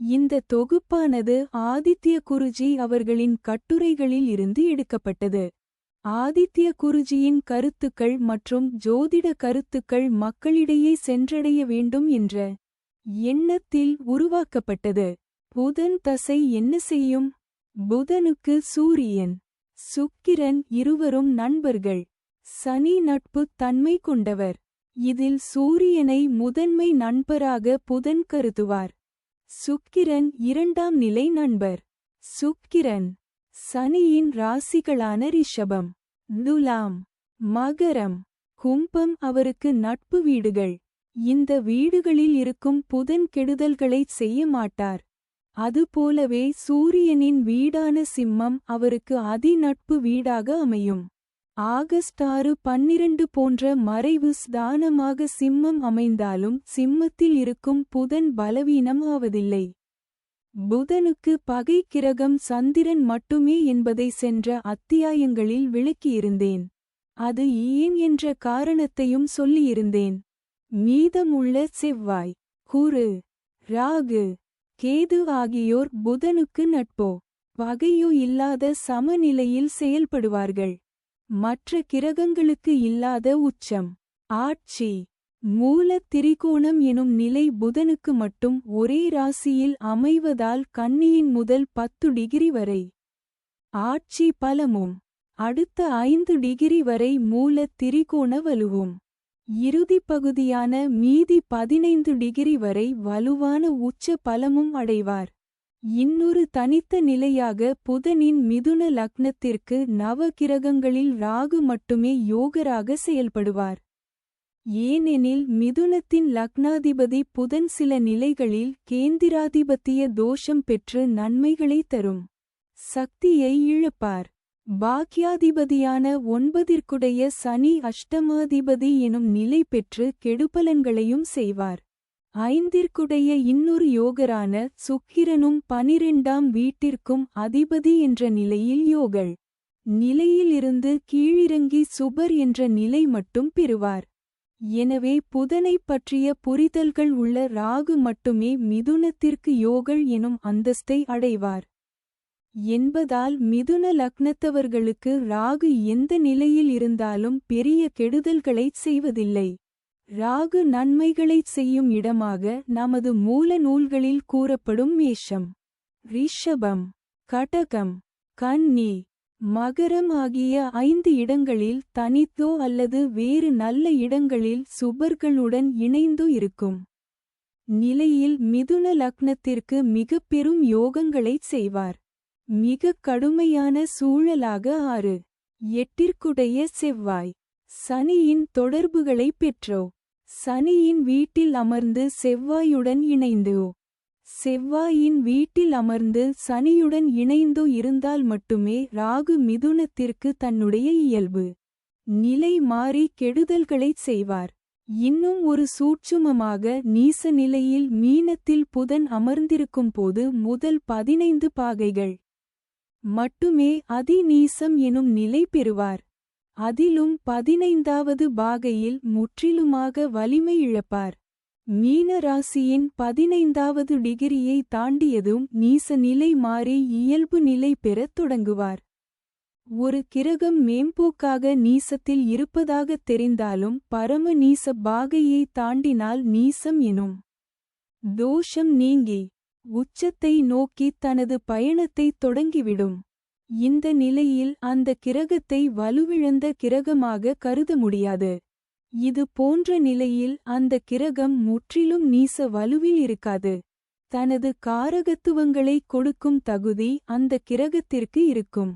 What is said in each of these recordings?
இந்த தொகுப்பானது ஆதித்ய குருஜி அவர்களின் கட்டுரைகளில் இருந்து எடுக்கப்பட்டது. ஆதித்ய குருஜியின் கருத்துக்கள் மற்றும் ஜோதிட கருத்துக்கள் மக்களிடையே சென்றடைய வேண்டும் என்ற எண்ணத்தில் உருவாக்கப்பட்டது. புதன் தசை என்ன செய்யும்? புதனுக்கு சூரியன் சுக்கிரன் இருவரும் நண்பர்கள். சனி நட்பு தன்மை கொண்டவர். இதில் சூரியனை முதன்மை நண்பராக புதன் கருதுவார். சுக்கிரன் இரண்டாம் நிலை நண்பர். சுக்கிரன் சனியின் ராசிகளான ரிஷபம் துலாம் மகரம் கும்பம் அவருக்கு நட்பு வீடுகள். இந்த வீடுகளில் இருக்கும் புதன் கெடுதல்களைச் செய்ய மாட்டார். அதுபோலவே சூரியனின் வீடான சிம்மம் அவருக்கு அதிநட்பு வீடாக அமையும். ஆகஸ்ட் ஆறு பன்னிரண்டு போன்ற மறைவு ஸ்தானமாக சிம்மம் அமைந்தாலும் சிம்மத்தில் இருக்கும் புதன் பலவீனம் ஆவதில்லை. புதனுக்கு பகை கிரகம் சந்திரன் மட்டுமே என்பதை சென்ற அத்தியாயங்களில் விளக்கியிருந்தேன். அது ஏன் என்ற காரணத்தையும் சொல்லியிருந்தேன். மீதமுள்ள செவ்வாய் குரு ராகு கேது ஆகியோர் புதனுக்கு நட்போ பகையோ இல்லாத சமநிலையில் செயல்படுவார்கள். மற்ற கிரகங்களுக்கு இல்லாத உச்சம். ஆட்சி. மூல திரிகோணம் எனும் நிலை புதனுக்கு மட்டும் ஒரே ராசியில் அமைவதால் கன்னியின் முதல் பத்து டிகிரி வரை. ஆட்சி பலமும். அடுத்த ஐந்து டிகிரி வரை மூல திரிகோண வலுவும். இறுதிப் பகுதியான மீதி பதினைந்து டிகிரி வரை வலுவான உச்ச பலமும் அடைவார். இன்னொரு தனித்த நிலையாக புதனின் மிதுன லக்னத்திற்கு நவ கிரகங்களில் ராகு மட்டுமே யோகராக செயல்படுவார். ஏனெனில் மிதுனத்தின் லக்னாதிபதி புதன் சில நிலைகளில் கேந்திராதிபத்திய தோஷம் பெற்று நன்மைகளை தரும். சக்தியை இழப்பார். பாக்யாதிபதியான ஒன்பதிற்குடைய சனி அஷ்டமாதிபதி எனும் நிலை பெற்று கெடுபலன்களையும் செய்வார். ஐந்திற்குடைய இன்னொரு யோகரான சுக்கிரனும் பனிரெண்டாம் வீட்டிற்கும் அதிபதி என்ற நிலையில் யோகள் நிலையிலிருந்து கீழிறங்கி சுபர் என்ற நிலை மட்டும் பெறுவார். எனவே புதனைப் பற்றிய புரிதல்கள் உள்ள ராகு மட்டுமே மிதுனத்திற்கு யோகள் எனும் அந்தஸ்தை அடைவார். என்பதால் மிதுன லக்னத்தவர்களுக்கு ராகு எந்த நிலையில் இருந்தாலும் பெரிய கெடுதல்களைச் செய்வதில்லை. ராகு நன்மைகளைச் செய்யும் இடமாக நமது மூல நூல்களில் கூறப்படும் மேஷம் ரிஷபம் கடகம் கன்னி மகரம் ஆகிய ஐந்து இடங்களில் தனித்தோ அல்லது வேறு நல்ல இடங்களில் சுபர்களுடன் இணைந்தோ இருக்கும் நிலையில் மிதுன லக்னத்திற்கு மிகப் பெரும் யோகங்களைச் செய்வார். மிகக் கடுமையான சூழலாக ஆறு எட்டிற்குடைய செவ்வாய் சனியின் தொடர்புகளைப் பெற்றோ? சனியின் வீட்டில் அமர்ந்து செவ்வாயுடன் இணைந்தோ. செவ்வாயின் வீட்டில் அமர்ந்து சனியுடன் இணைந்தோ இருந்தால் மட்டுமே ராகு மிதுனத்திற்கு தன்னுடைய இயல்பு. நிலை மாறி கெடுதல்களைச் செய்வார். இன்னும் ஒரு சூட்சுமமாக நீச நிலையில் மீனத்தில் புதன் அமர்ந்திருக்கும் போது முதல் பதினைந்து பாகைகள். மட்டுமே அதிநீசம் எனும் நிலை பெறுவார். அதிலும் பதினைந்தாவது பாகையில் முற்றிலுமாக வலிமை இழப்பார். மீன ராசியின் பதினைந்தாவது டிகிரியை தாண்டியதும் நீச நிலை மாறி இயல்பு நிலை பெறத் தொடங்குவார். ஒரு கிரகம் மேம்போக்காக நீசத்தில் இருப்பதாகத் தெரிந்தாலும் பரம நீச பாகையை தாண்டினால் நீசம் எனும் தோஷம் நீங்கி உச்சத்தை நோக்கி தனது பயணத்தைத் தொடங்கிவிடும். இந்த நிலையில் அந்த கிரகத்தை வலுவிழந்த கிரகமாக கருத முடியாது. இது போன்ற நிலையில் அந்த கிரகம் முற்றிலும் நீச வலுவில் இருக்காது. தனது காரகத்துவங்களை கொடுக்கும் தகுதி அந்த கிரகத்திற்கு இருக்கும்.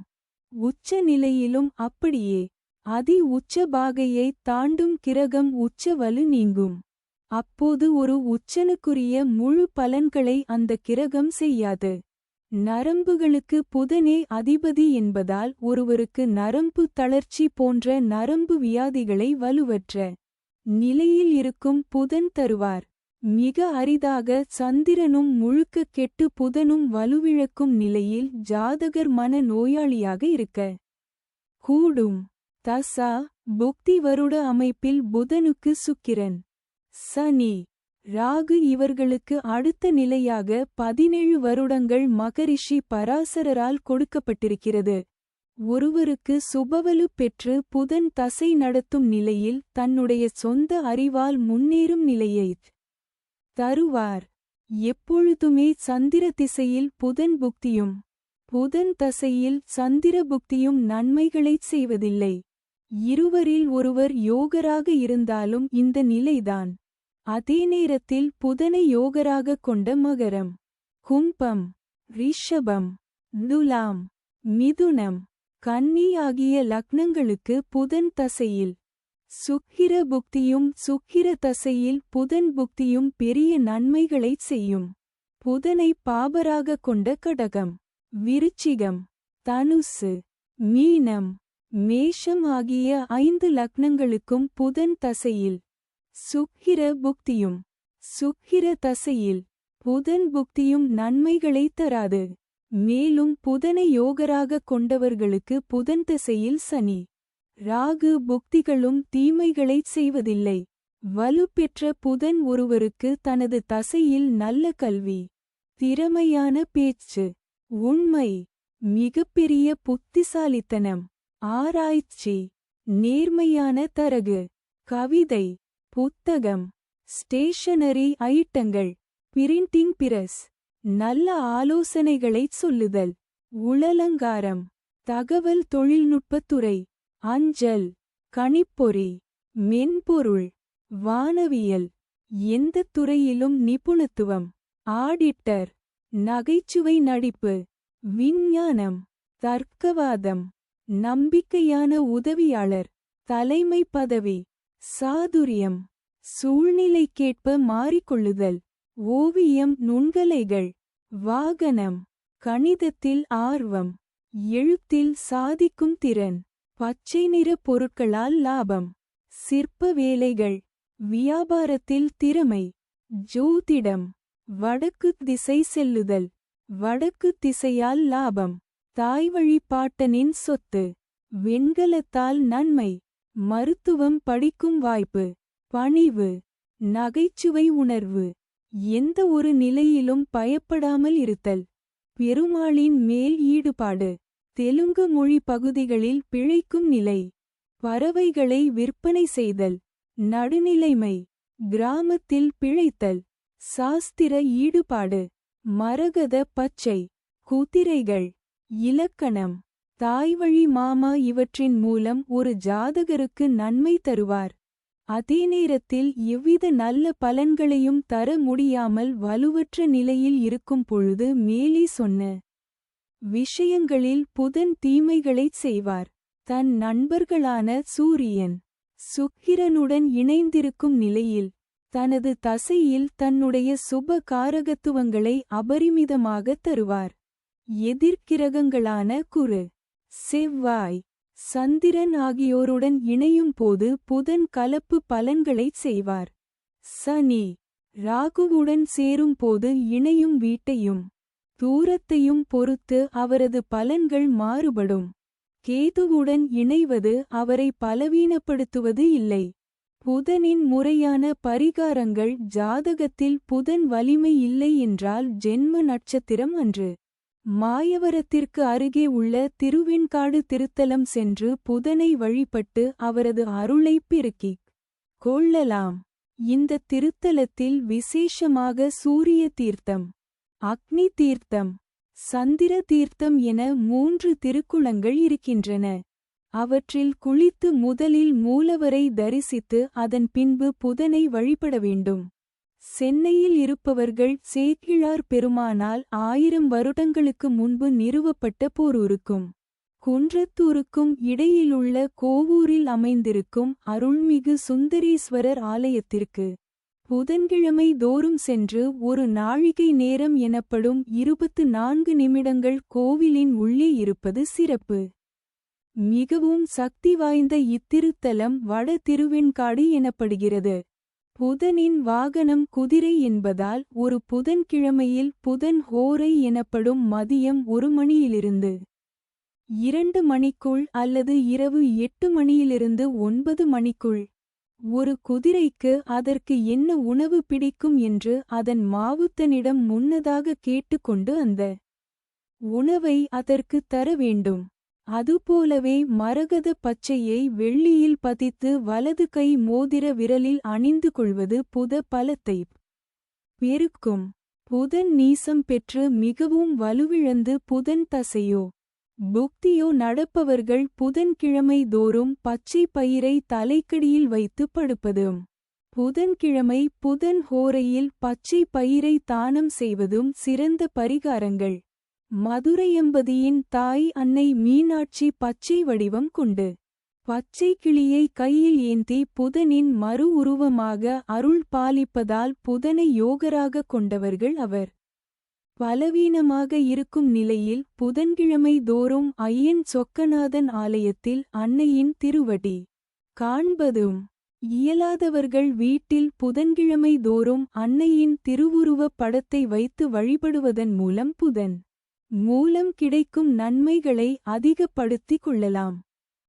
உச்ச நிலையிலும் அப்படியே அதி உச்ச பாகையை தாண்டும் கிரகம் உச்ச வலு நீங்கும். அப்போது ஒரு உச்சனுக்குரிய முழு பலன்களை அந்த கிரகம் செய்யாது. நரம்புகளுக்கு புதனே அதிபதி என்பதால் ஒருவருக்கு நரம்பு தளர்ச்சி போன்ற நரம்பு வியாதிகளை வலுவற்ற நிலையில் இருக்கும் புதன் தருவார். மிக அரிதாக சந்திரனும் முழுக்க கெட்டு புதனும் வலுவிழக்கும் நிலையில் ஜாதகர் மன நோயாளியாக இருக்க கூடும். தசா புக்தி வருட அமைப்பில் புதனுக்கு சுக்கிரன். சனி ராகு இவர்களுக்கு அடுத்த நிலையாக பதினேழு வருடங்கள் மகரிஷி பராசரரால் கொடுக்கப்பட்டிருக்கிறது. ஒருவருக்கு சுபவலு பெற்று புதன் தசை நடத்தும் நிலையில் தன்னுடைய சொந்த அறிவால் முன்னேறும் நிலையைத் தருவார். எப்பொழுதுமே சந்திர திசையில் புதன் புக்தியும் புதன் தசையில் சந்திர புக்தியும் நன்மைகளைச் செய்வதில்லை. இருவரில் ஒருவர் யோகராக இருந்தாலும் இந்த நிலைதான். அதே நேரத்தில் புதனை யோகராக கொண்ட மகரம் கும்பம் ரிஷபம் துலாம் மிதுனம் கன்னி ஆகிய லக்னங்களுக்கு புதன் தசையில். சுக்கிர புக்தியும் சுக்கிர தசையில் புதன் புக்தியும் பெரிய நன்மைகளைச் செய்யும். புதனை பாபராக கொண்ட கடகம் விருச்சிகம் தனுசு மீனம் மேஷம் ஆகிய ஐந்து லக்னங்களுக்கும் புதன் தசையில். சுக்கிர புக்தியும் சுக்கிர தசையில் புதன் புக்தியும் நன்மைகளை தராது. மேலும் புதனை யோகராக கொண்டவர்களுக்கு புதன் திசையில் சனி ராகு புக்திகளும் தீமைகளைச் செய்வதில்லை. வலுப்பெற்ற புதன் ஒருவருக்கு தனது தசையில் நல்ல கல்வி திறமையான பேச்சு உண்மை மிகப்பெரிய புத்திசாலித்தனம் ஆராய்ச்சி நேர்மையான தரகு கவிதை புத்தகம். ஸ்டேஷனரி ஐட்டங்கள். Printing press. நல்ல ஆலோசனைகளைச் சொல்லுதல். உளலங்காரம். தகவல் தொழில்நுட்பத்துறை அஞ்சல். கணிப்பொறி. மென்பொருள். வானவியல். எந்த துறையிலும் நிபுணத்துவம். ஆடிட்டர். நகைச்சுவை நடிப்பு. விஞ்ஞானம். தர்க்கவாதம். நம்பிக்கையான உதவியாளர். தலைமை பதவி. சாதுரியம். சூழ்நிலைக்கேற்ப மாறிக்கொள்ளுதல். ஓவியம் நுண்கலைகள். வாகனம். கணிதத்தில் ஆர்வம். எழுத்தில் சாதிக்கும் திறன். பச்சை நிற பொருட்களால் லாபம். சிற்ப வேலைகள். வியாபாரத்தில் திறமை. ஜோதிடம். வடக்கு திசை செல்லுதல். வடக்கு திசையால் லாபம். தாய் வழிபாட்டனின் சொத்து. வெண்கலத்தால் நன்மை. மருத்துவம் படிக்கும் வாய்ப்பு பணிவு நகைச்சுவை உணர்வு எந்த ஒரு நிலையிலும் பயப்படாமல் இருத்தல் பெருமாளின் மேல் ஈடுபாடு தெலுங்கு மொழி பகுதிகளில் பிழைக்கும் நிலை பறவைகளை விற்பனை செய்தல் நடுநிலைமை கிராமத்தில் பிழைத்தல் சாஸ்திர ஈடுபாடு மரகத பச்சை குதிரைகள் இலக்கணம். தாய்வழி மாமா இவற்றின் மூலம் ஒரு ஜாதகருக்கு நன்மை தருவார். அதே நேரத்தில் எவ்வித நல்ல பலன்களையும் தர முடியாமல் வலுவற்ற நிலையில் இருக்கும் பொழுது மேலே சொன்ன விஷயங்களில் புதன் தீமைகளைச் செய்வார். தன் நண்பர்களான சூரியன் சுக்கிரனுடன் இணைந்திருக்கும் நிலையில் தனது தசையில் தன்னுடைய சுப காரகத்துவங்களை அபரிமிதமாகத் தருவார். எதிர்க்கிரகங்களான குரு செவ்வாய். சந்திரன் ஆகியோருடன் இணையும் போது புதன் கலப்பு பலன்களைச் செய்வார். சனி. ராகுவுடன் சேரும் போது இணையும் வீட்டையும் தூரத்தையும் பொறுத்து அவரது பலன்கள் மாறுபடும். கேதுவுடன் இணைவது அவரை பலவீனப்படுத்துவது இல்லை. புதனின் முறையான பரிகாரங்கள் ஜாதகத்தில் புதன் வலிமை இல்லை என்றால் ஜென்ம நட்சத்திரம் அன்று. மாயவரத்திற்கு அருகே உள்ள திருவெண்காடு திருத்தலம் சென்று புதனை வழிபட்டு அவரது அருளைப் பெருக்கிக் கொள்ளலாம். இந்த திருத்தலத்தில் விசேஷமாக சூரிய தீர்த்தம் அக்னி தீர்த்தம் சந்திர தீர்த்தம் என மூன்று திருக்குளங்கள் இருக்கின்றன. அவற்றில் குளித்து முதலில் மூலவரை தரிசித்து அதன் பின்பு புதனை வழிபட வேண்டும். சென்னையில் இருப்பவர்கள் சேக்கிழார் பெருமானால் ஆயிரம் வருடங்களுக்கு முன்பு நிறுவப்பட்ட போரூருக்கும் குன்றத்தூருக்கும் இடையிலுள்ள கோவூரில் அமைந்திருக்கும் அருள்மிகு சுந்தரேஸ்வரர் ஆலயத்திற்கு புதன்கிழமை தோறும் சென்று ஒரு நாழிகை நேரம் எனப்படும் இருபத்து நான்கு நிமிடங்கள் கோவிலின் உள்ளே இருப்பது சிறப்பு. மிகவும் சக்தி வாய்ந்த இத்திருத்தலம் வட திருவெண்காடு எனப்படுகிறது. புதனின் வாகனம் குதிரை என்பதால் ஒரு புதன்கிழமையில் புதன் ஹோரை எனப்படும் மதியம் ஒரு மணியிலிருந்து இரண்டு மணிக்குள் அல்லது இரவு எட்டு மணியிலிருந்து ஒன்பது மணிக்குள். ஒரு குதிரைக்கு அதற்கு என்ன உணவு பிடிக்கும் என்று அதன் மாவுத்தனிடம் முன்னதாக கேட்டுக்கொண்டு அந்த உணவை அதற்கு தர வேண்டும். அதுபோலவே மரகத பச்சையை வெள்ளியில் பதித்து வலது கை மோதிர விரலில் அணிந்து கொள்வது புத பலத்தைப் பெருக்கும். புதன் நீசம் பெற்று மிகவும் வலுவிழந்து புதன் தசையோ. புக்தியோ நடப்பவர்கள் புதன்கிழமை தோறும் பச்சை பயிரை தலைக்கடியில் வைத்து படுப்பதும் புதன்கிழமை புதன் ஹோரையில் பச்சை பயிரை தானம் செய்வதும் சிறந்த பரிகாரங்கள். மதுரையம்பதியின் தாய் அன்னை மீனாட்சி பச்சை வடிவம் கொண்டு. பச்சை கிளியை கையில் ஏந்தி புதனின் மறு உருவமாக அருள் பாலிப்பதால் புதனை யோகராக கொண்டவர்கள் அவர். பலவீனமாக இருக்கும் நிலையில் புதன்கிழமை தோறும் ஐயன் சொக்கநாதன் ஆலயத்தில் அன்னையின் திருவடி. காண்பதும் இயலாதவர்கள் வீட்டில் புதன்கிழமை தோறும் அன்னையின் திருவுருவப் படத்தை வைத்து வழிபடுவதன் மூலம் புதன். மூலம் கிடைக்கும் நன்மைகளை அதிகப்படுத்திக் கொள்ளலாம்.